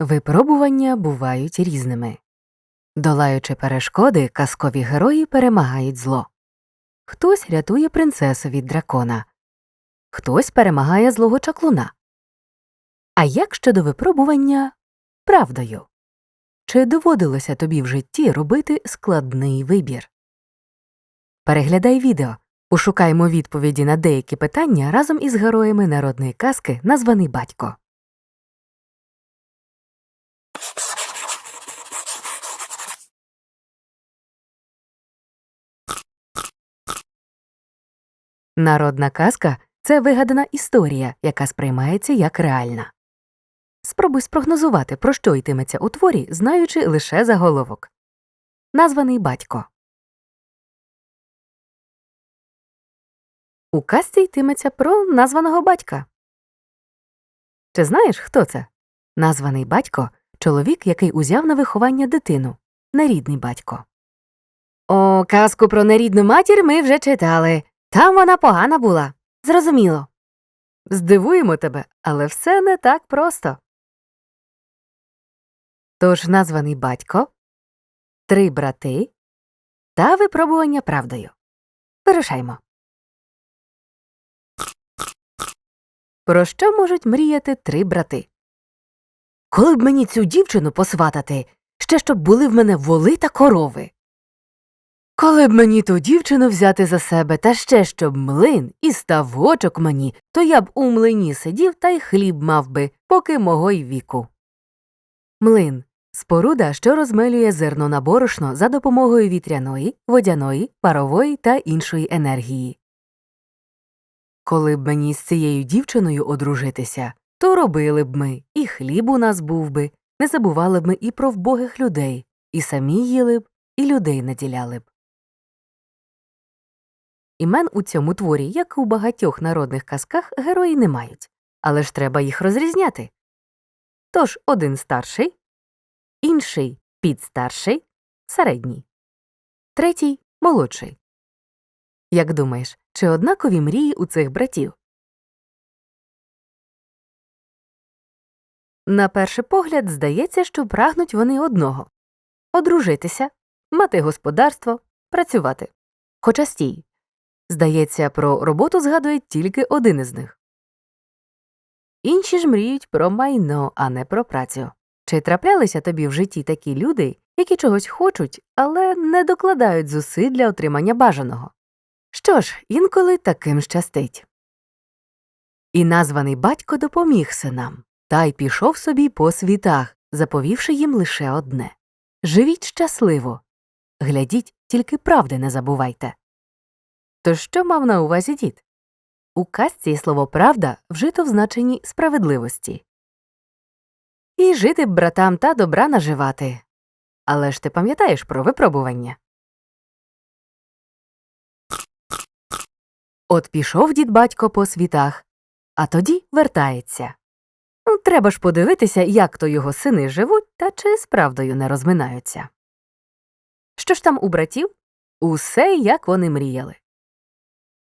Випробування бувають різними. Долаючи перешкоди, казкові герої перемагають зло. Хтось рятує принцесу від дракона, хтось перемагає злого чаклуна. А як щодо випробування правдою? Чи доводилося тобі в житті робити складний вибір? Переглядай відео. Пошукаймо відповіді на деякі питання разом із героями народної казки, названий батько. Народна казка це вигадана історія, яка сприймається як реальна. Спробуй спрогнозувати, про що йтиметься у творі, знаючи лише заголовок. Названий батько. У казці йтиметься про названого батька. Чи знаєш, хто це? Названий батько чоловік, який узяв на виховання дитину, нерідний батько. О, казку про нерідну матір ми вже читали. Там вона погана була. Зрозуміло. Здивуємо тебе, але все не так просто. Тож названий батько, три брати та випробування правдою. Вирушаймо. Про що можуть мріяти три брати? Коли б мені цю дівчину посватати, ще щоб були в мене воли та корови. Коли б мені ту дівчину взяти за себе, та ще щоб млин і ставочок мені, то я б у млині сидів та й хліб мав би, поки мого й віку. Млин споруда, що розмелює зерно на борошно за допомогою вітряної, водяної, парової та іншої енергії. Коли б мені з цією дівчиною одружитися, то робили б ми, і хліб у нас був би, не забували б ми і про вбогих людей, і самі їли б, і людей наділяли б. Імен у цьому творі, як і у багатьох народних казках, герої не мають, але ж треба їх розрізняти. Тож один старший, інший підстарший, середній, третій молодший. Як думаєш, чи однакові мрії у цих братів? На перший погляд здається, що прагнуть вони одного одружитися, мати господарство, працювати. Хоча стій. Здається, про роботу згадує тільки один із них. Інші ж мріють про майно, а не про працю. Чи траплялися тобі в житті такі люди, які чогось хочуть, але не докладають зусиль для отримання бажаного? Що ж, інколи таким щастить. І названий батько допоміг синам, та й пішов собі по світах, заповівши їм лише одне Живіть щасливо. Глядіть, тільки правди не забувайте. То що мав на увазі дід? У казці слово правда вжито в значенні справедливості. І жити б братам та добра наживати. Але ж ти пам'ятаєш про випробування. От пішов дід батько по світах, а тоді вертається. Ну, Треба ж подивитися, як то його сини живуть та чи з правдою не розминаються. Що ж там у братів? Усе, як вони мріяли.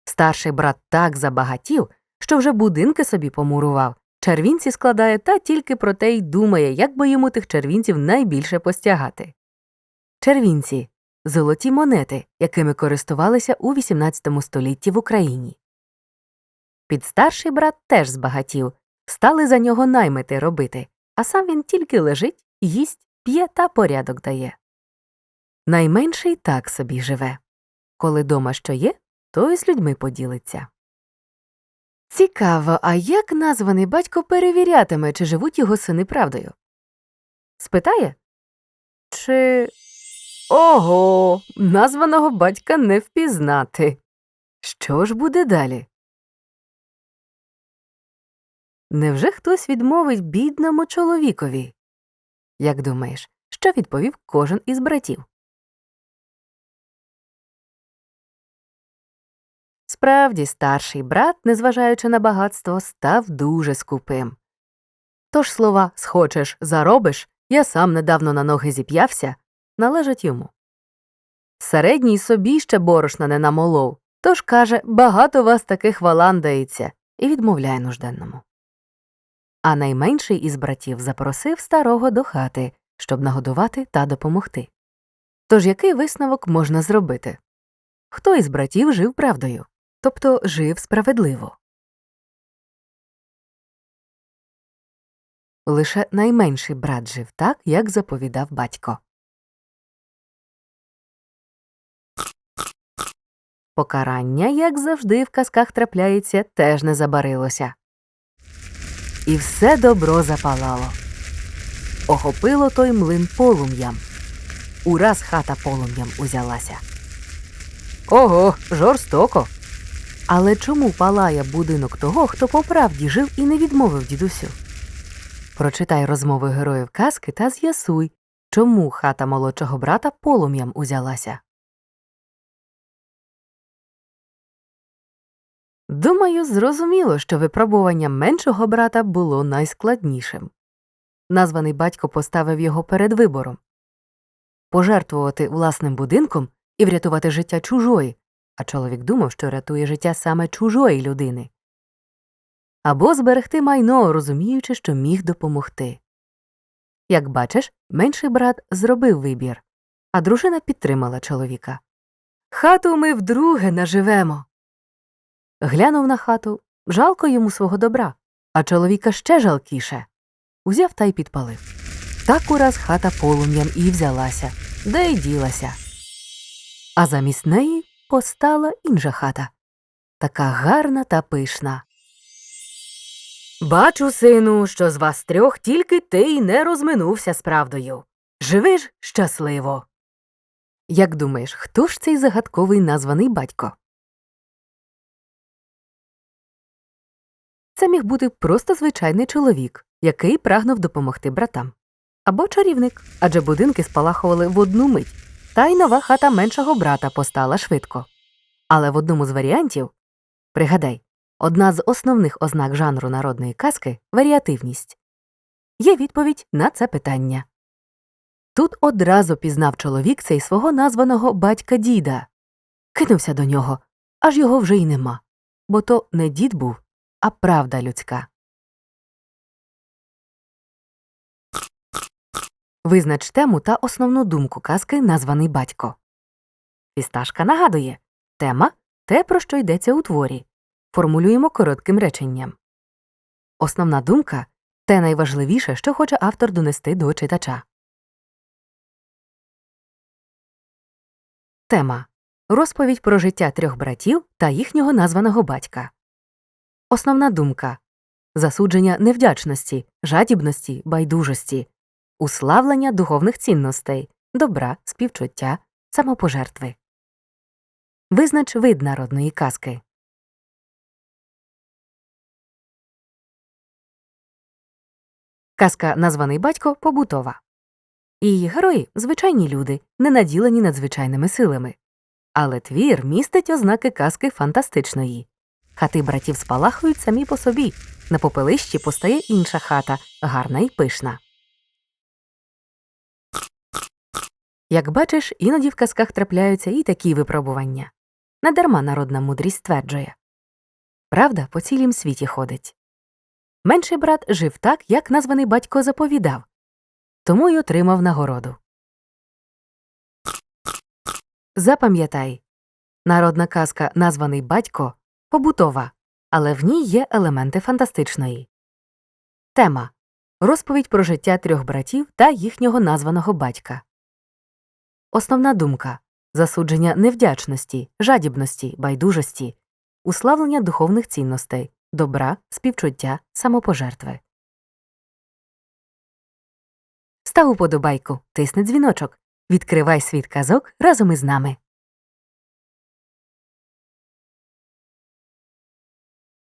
Старший брат так забагатів, що вже будинки собі помурував, червінці складає та тільки про те й думає, як би йому тих червінців найбільше постягати. Червінці золоті монети, якими користувалися у XVIII столітті в Україні. Підстарший брат теж збагатів, стали за нього наймити робити, а сам він тільки лежить, їсть, п'є та порядок дає. Найменший так собі живе. Коли дома що є, то й з людьми поділиться. Цікаво, а як названий батько перевірятиме, чи живуть його сини правдою? Спитає? Чи. Ого, названого батька не впізнати. Що ж буде далі? Невже хтось відмовить бідному чоловікові? Як думаєш, що відповів кожен із братів? Справді, старший брат, незважаючи на багатство, став дуже скупим. Тож слова схочеш, заробиш, я сам недавно на ноги зіп'явся, належать йому. Середній собі ще борошна не намолов, тож каже, багато вас таких валандається, і відмовляє нужденному. а найменший із братів запросив старого до хати, щоб нагодувати та допомогти. Тож який висновок можна зробити? Хто із братів жив правдою, тобто жив справедливо? Лише найменший брат жив так, як заповідав батько. Покарання, як завжди в казках трапляється, теж не забарилося. І все добро запалало. Охопило той млин полум'ям. Ураз хата полум'ям узялася. Ого, жорстоко. Але чому палає будинок того, хто по правді жив і не відмовив дідусю? Прочитай розмови героїв казки та з'ясуй, чому хата молодшого брата полум'ям узялася. Думаю, зрозуміло, що випробування меншого брата було найскладнішим. Названий батько поставив його перед вибором пожертвувати власним будинком і врятувати життя чужої, а чоловік думав, що рятує життя саме чужої людини, або зберегти майно, розуміючи, що міг допомогти. Як бачиш, менший брат зробив вибір, а дружина підтримала чоловіка. Хату ми вдруге наживемо. Глянув на хату, жалко йому свого добра, а чоловіка ще жалкіше. Узяв та й підпалив. Так ураз хата полум'ям і взялася, де й ділася. А замість неї постала інша хата, така гарна та пишна. Бачу, сину, що з вас трьох тільки ти й не розминувся з правдою. Живи ж щасливо. Як думаєш, хто ж цей загадковий названий батько? Це міг бути просто звичайний чоловік, який прагнув допомогти братам. Або чарівник, адже будинки спалахували в одну мить, та й нова хата меншого брата постала швидко. Але в одному з варіантів пригадай, одна з основних ознак жанру народної казки варіативність. Є відповідь на це питання. Тут одразу пізнав чоловік цей свого названого батька діда. Кинувся до нього, аж його вже й нема, бо то не дід був, а правда людська. Визнач тему та основну думку казки названий батько. Фісташка нагадує тема те, про що йдеться у творі. Формулюємо коротким реченням. Основна думка те найважливіше, що хоче автор донести до читача. Тема розповідь про життя трьох братів та їхнього названого батька. Основна думка засудження невдячності, жадібності, байдужості, уславлення духовних цінностей, добра, співчуття, самопожертви. Визнач вид народної казки. Казка Названий батько побутова. Її герої звичайні люди, не наділені надзвичайними силами. Але твір містить ознаки казки фантастичної. Хати братів спалахують самі по собі. На попелищі постає інша хата, гарна і пишна. Як бачиш, іноді в казках трапляються і такі випробування. Недарма народна мудрість стверджує Правда по цілім світі ходить. Менший брат жив так, як названий батько заповідав, тому й отримав нагороду. Запам'ятай народна казка Названий батько побутова, але в ній є елементи фантастичної. Тема розповідь про життя трьох братів та їхнього названого батька. Основна думка засудження невдячності, жадібності, байдужості, уславлення духовних цінностей, добра, співчуття, самопожертви. Став уподобайку, тисни дзвіночок. Відкривай світ казок разом із нами.